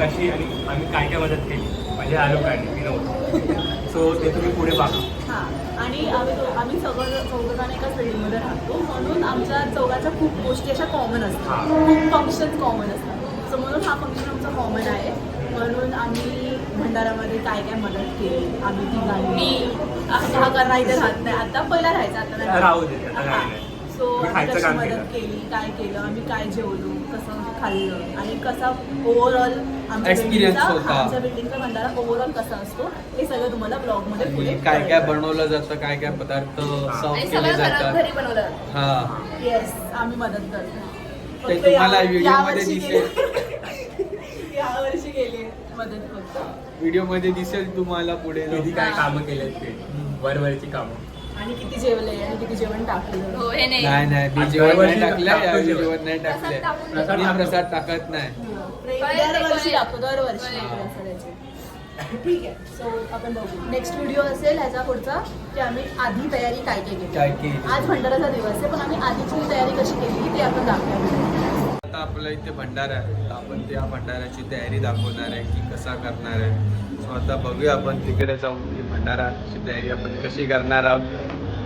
कशी आणि आम्ही काय काय मदत केली? म्हणजे आलो काय मी नव्हतो. सो ते तुम्ही पुढे बघा. हां आणि आम्ही दो- आम्ही सगळं चौघजण एकाच बिल्डिंगमध्ये राहतो. म्हणून आमच्या चौघाच्या खूप गोष्टी अशा कॉमन असतात. हां. खूप फंक्शन कॉमन असतात. सो म्हणून हा फंक्शन आमचा कॉमन आहे. म्हणून आम्ही भंडारामध्ये काय काय मदत केली? आम्ही तिघांनी. हा करणार इथे राहत नाही. आता पहिला राहायचा आता राहू दे, आता काही नाही. सो मी आम्ही खायचं कशी काम मदत केलं. केली काय केलं आम्ही काय जेवलो? कसं खाल्लं आणि कसा ओव्हरऑल आमच्या Experience बिल्डिंगचा होता. आमच्या बिल्डिंगचा भंडारा ओव्हरऑल कसा असतो हे सगळं तुम्हाला ब्लॉगमध्ये पुढे काय काय कळेल. बनवलं जातं काय काय पदार्थ सर्व आणि केले सगळं घरात जातात. घरी बनवलं जातं. हा. येस आम्ही मदत करतो. ते फक्त तुम्हाला या- व्हिडिओमध्ये यावर्षी दिसेल. केली- यावर्षी गेली. मदत फक्त व्हिडिओमध्ये दिसेल तुम्हाला पुढे किती काय कामं केलेत ते. वरवरची कामं. आणि किती जेवले आणि किती जेवण टाकलं? हो हे नाही. नाही नाही मी जेवण नाही यावेळी जेवण. नाही मी टाकतो. प्रसाद टाकत नाही. दरवर्षी टाकतो दरवर्षी. प्रसादाचे. ठीक आहे. सो आपण बघू. नेक्स्ट व्हिडिओ असेल ह्याचा पुढचा की आम्ही आधी तयारी काय काय काय केली? केली. आज भंडाराचा दिवस आहे पण आम्ही आधीची तयारी कशी केली ते आपण दाखवूया आता आपल्या इथे भंडारा आहे. तर आपण त्या भंडाऱ्याची तयारी दाखवणार आहे की कसा करणार आहे. सो आता बघूया आपण तिकडे जाऊन की भंडाराची तयारी आपण कशी करणार आहोत.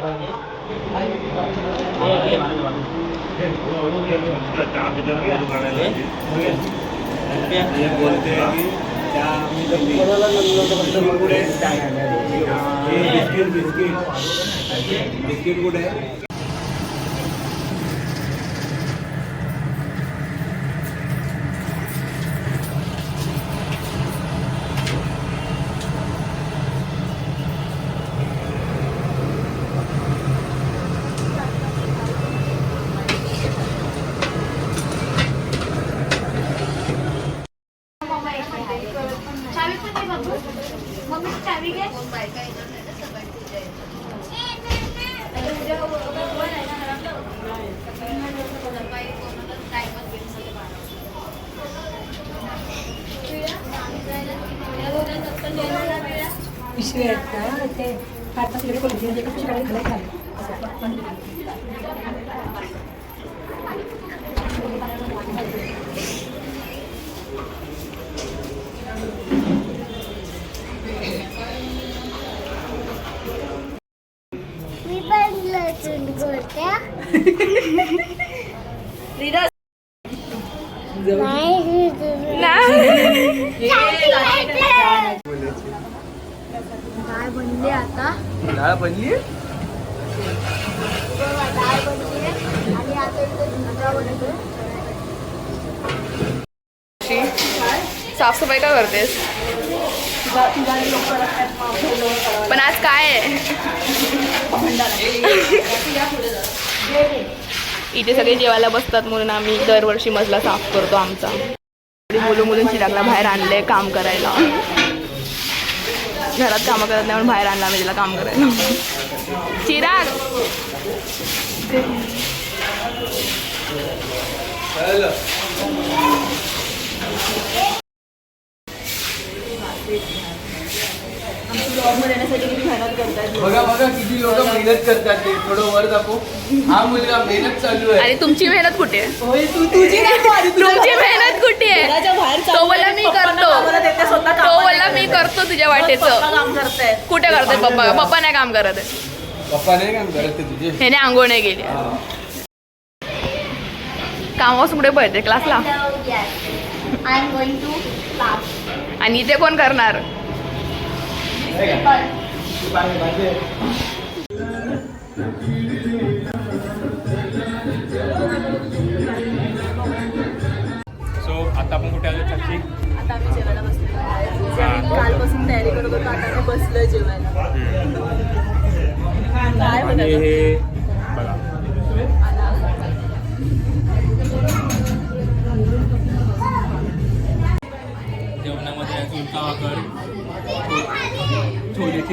जाऊ बिस्किट बिस्किट चिराग चावी पिशवी आहेत ना ते पाच पाच लिटर कोणती म्हणजे पिशवी काढून खाली मी डाळ बनली साफसफाई का करतेस? पण आज काय आहे? इथे सगळे जेवायला बसतात म्हणून आम्ही दरवर्षी मजला साफ करतो आमचा. मुलं मुलींची लागला बाहेर आणले काम करायला. घरात कामं करत नाही म्हणून बाहेर आणला आम्ही तिला काम करायला. चिराग! ब्लॉगमध्ये येण्यासाठी किती मेहनत करतात बघा बघा किती लोक मेहनत करतात ते. थोडं वर दाखव. हा मुलगा मेहनत चालू आहे. आणि तुमची मेहनत कुठे आहे? तुमची मेहनत कुठे आहे घराच्या बाहेर तो बोलला मी करतो स्वतः तो बोलला मी करतो तुझ्या वाटेचं. काम करताय कुठे करते पप्पा? पप्पा नाही काम करत आहे पप्पा नाही काम करत ते तुझे ह्याने आंघोळ नाही केली. हा. कामापासून कुठे पळते क्लासला? I am going to class आणि इथे कोण करणार? आणि हे बघा. जेवणामध्ये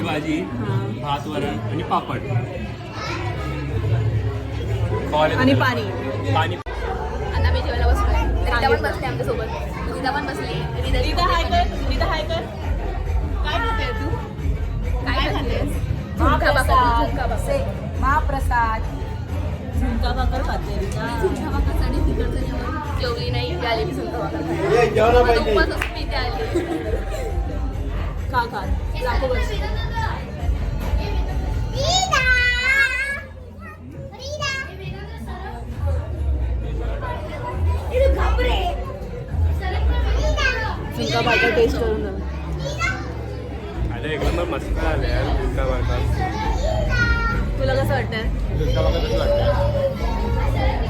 भाजी भात वरण आणि पापड. आणि पाणी. पाणी. आता मी जेवायला बसलोय. रिदा पण बसले आमच्यासोबत रिदा पण बसली. रिदा हाय कर. रिदा हाय कर. काय खाते तू? काय खाते झुणका भाकर. महाप्रसाद झुणका भाकर खाते झुणका भाकर आणि तिकडचं जेवण. जेवली नाही ती आलेली झुणका भाकर उपवास असतो इथे आली. झुणका भाकर टेस्ट करून. अरे एक नंबर मस्त आले यार झुणका भाकर. तुला कसं वाटतं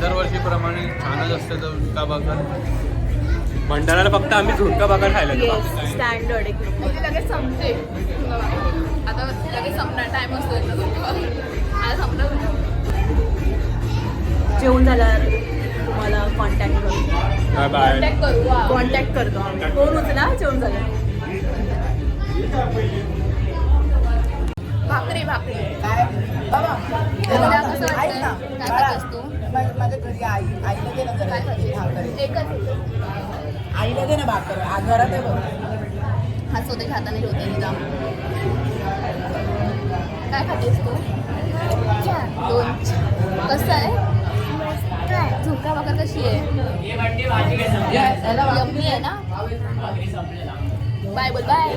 दरवर्षीप्रमाणे छानच असते तर झुणका भाकर. भंडाऱ्याला फक्त आम्ही झुणका भाकर खायला स्टँडर्ड एक लगेच संपते. आता लगेच संपणार टाइम असतो. आता संपलं जेवण झाल्यावर तुम्हाला कॉन्टॅक्ट करू. बाय बाय कॉन्टॅक्ट करू. कॉन्टॅक्ट करतो आम्ही. फोन उचला जेवण झालं भाकरी भाकरी. काय? बाबा तुला कसं वाटतंय? ना. काय बाळा, खातेस तू? मा- माझ्या घरी आई आईला दे ना काय जरा? भाकर. एकच. आईला दे ना भाकर. आ, घरात आहे बघ. हा स्वतःच्या हाताने ठेवते निदा काय खातेस तू दोन. कसं आहे? झुणका भाकर कशी आहे? यम्मी आहे ना? बाय बोल बाय.